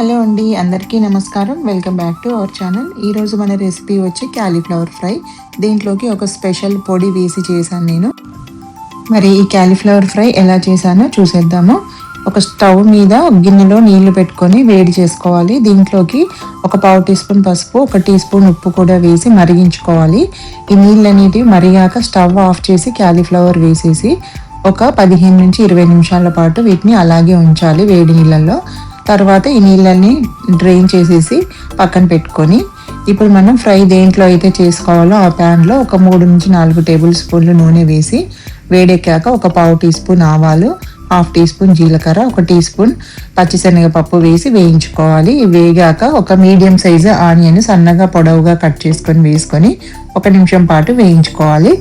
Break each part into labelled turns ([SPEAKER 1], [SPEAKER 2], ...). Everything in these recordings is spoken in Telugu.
[SPEAKER 1] హలో అండి అందరికీ నమస్కారం. Welcome back to our channel. ఈరోజు మన రెసిపీ వచ్చి క్యాలీఫ్లవర్ ఫ్రై. దీంట్లోకి ఒక స్పెషల్ పొడి వేసి చేశాను నేను. మరి ఈ క్యాలీఫ్లవర్ ఫ్రై ఎలా చేశానో చూసేద్దాము. ఒక స్టవ్ మీద గిన్నెలో నీళ్ళు పెట్టుకొని వేడి చేసుకోవాలి. దీంట్లోకి ఒక పావు టీ స్పూన్ పసుపు ఒక టీ స్పూన్ ఉప్పు కూడా వేసి మరిగించుకోవాలి. ఈ నీళ్ళు అనేటివి మరిగాక స్టవ్ ఆఫ్ చేసి క్యాలీఫ్లవర్ వేసేసి ఒక పదిహేను నుంచి ఇరవై నిమిషాల పాటు వీటిని అలాగే ఉంచాలి వేడి నీళ్ళల్లో. తర్వాత ఈ నీళ్ళని డ్రైన్ చేసేసి పక్కన పెట్టుకొని ఇప్పుడు మనం ఫ్రై దేంట్లో అయితే చేసుకోవాలో ఆ ప్యాన్లో ఒక మూడు నుంచి నాలుగు టేబుల్ స్పూన్లు నూనె వేసి వేడెక్కాక ఒక పావు టీ స్పూన్ ఆవాలు హాఫ్ టీ స్పూన్ జీలకర్ర ఒక టీ స్పూన్ పచ్చిశనగపప్పు వేసి వేయించుకోవాలి. వేగాక ఒక మీడియం సైజు ఆనియన్ సన్నగా పొడవుగా కట్ చేసుకొని వేసుకొని ఒక నిమిషం పాటు వేయించుకోవాలి.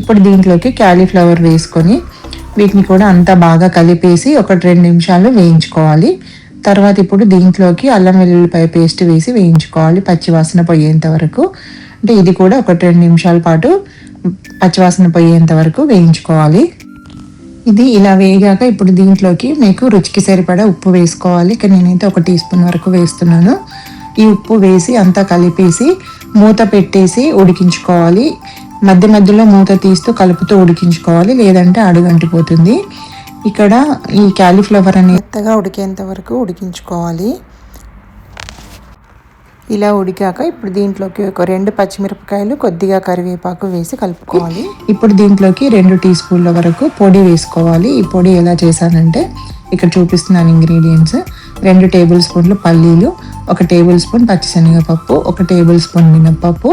[SPEAKER 1] ఇప్పుడు దీంట్లోకి క్యాలీఫ్లవర్ వేసుకొని వీటిని కూడా అంతా బాగా కలిపేసి ఒక రెండు నిమిషాలు వేయించుకోవాలి. తర్వాత ఇప్పుడు దీంట్లోకి అల్లం వెల్లుల్లిపాయ పేస్ట్ వేసి వేయించుకోవాలి పచ్చివాసన పోయేంత వరకు. అంటే ఇది కూడా ఒక రెండు నిమిషాల పాటు పచ్చివాసన పోయేంత వరకు వేయించుకోవాలి. ఇది ఇలా వేగాక ఇప్పుడు దీంట్లోకి మీకు రుచికి సరిపడా ఉప్పు వేసుకోవాలి. ఇక్కడ నేనైతే ఒక టీ స్పూన్ వరకు వేస్తున్నాను. ఈ ఉప్పు వేసి అంతా కలిపేసి మూత పెట్టేసి ఉడికించుకోవాలి. మధ్య మధ్యలో మూత తీస్తూ కలుపుతూ ఉడికించుకోవాలి. లేదంటే అడుగంటిపోతుంది. ఇక్కడ ఈ క్యాలీఫ్లవర్ అనేది మెత్తగా ఉడికేంత వరకు ఉడికించుకోవాలి. ఇలా ఉడికాక ఇప్పుడు దీంట్లోకి ఒక రెండు పచ్చిమిరపకాయలు కొద్దిగా కరివేపాకు వేసి కలుపుకోవాలి. ఇప్పుడు దీంట్లోకి రెండు టీ స్పూన్ల వరకు పొడి వేసుకోవాలి. ఈ పొడి ఎలా చేశానంటే ఇక్కడ చూపిస్తున్నాను ఇంగ్రీడియంట్స్. రెండు టేబుల్ స్పూన్లు పల్లీలు ఒక టేబుల్ స్పూన్ పచ్చిశనగపప్పు ఒక టేబుల్ స్పూన్ మినప్పప్పు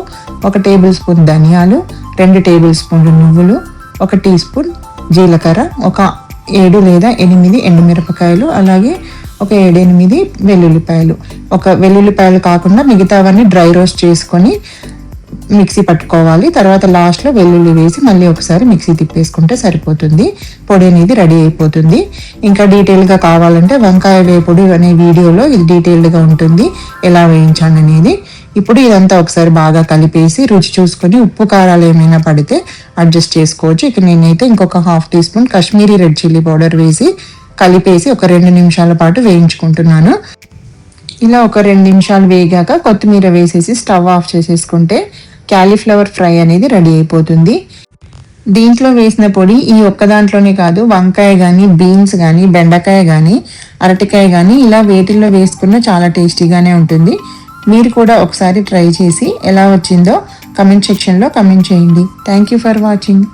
[SPEAKER 1] ఒక టేబుల్ స్పూన్ ధనియాలు రెండు టేబుల్ స్పూన్లు నువ్వులు ఒక టీ స్పూన్ జీలకర్ర ఒక ఏడు లేదా ఎనిమిది ఎండుమిరపకాయలు అలాగే ఒక ఏడెనిమిది వెల్లుల్లిపాయలు. ఒక వెల్లుల్లిపాయలు కాకుండా మిగతావన్నీ డ్రై రోస్ట్ చేసుకొని మిక్సీ పట్టుకోవాలి. తర్వాత లాస్ట్లో వెల్లుల్లి వేసి మళ్ళీ ఒకసారి మిక్సీ తిప్పేసుకుంటే సరిపోతుంది. పొడి అనేది రెడీ అయిపోతుంది. ఇంకా డీటెయిల్గా కావాలంటే వంకాయ వేపుడు అనే వీడియోలో ఇది డీటెయిల్డ్గా ఉంటుంది. ఎలా వేయించాను అనేది ఇప్పుడు ఇదంతా ఒకసారి బాగా కలిపేసి రుచి చూసుకొని ఉప్పు కారాలు ఏమైనా పడితే అడ్జస్ట్ చేసుకోవచ్చు. ఇక నేనైతే ఇంకొక half teaspoon Kashmiri red chilli powder వేసి కలిపేసి ఒక రెండు నిమిషాల పాటు వేయించుకుంటున్నాను. ఇలా ఒక రెండు నిమిషాలు వేగాక కొత్తిమీర వేసేసి స్టవ్ ఆఫ్ చేసేసుకుంటే క్యాలీఫ్లవర్ ఫ్రై అనేది రెడీ అయిపోతుంది. దీంట్లో వేసిన పొడి ఈ ఒక్క దాంట్లోనే కాదు వంకాయ కానీ బీన్స్ కానీ బెండకాయ కానీ అరటికాయ కానీ ఇలా వేటిల్లో వేసుకున్న చాలా టేస్టీగానే ఉంటుంది. మీరు కూడా ఒకసారి ట్రై చేసి ఎలా వచ్చిందో కమెంట్ సెక్షన్లో కమెంట్ చేయండి. Thank you for watching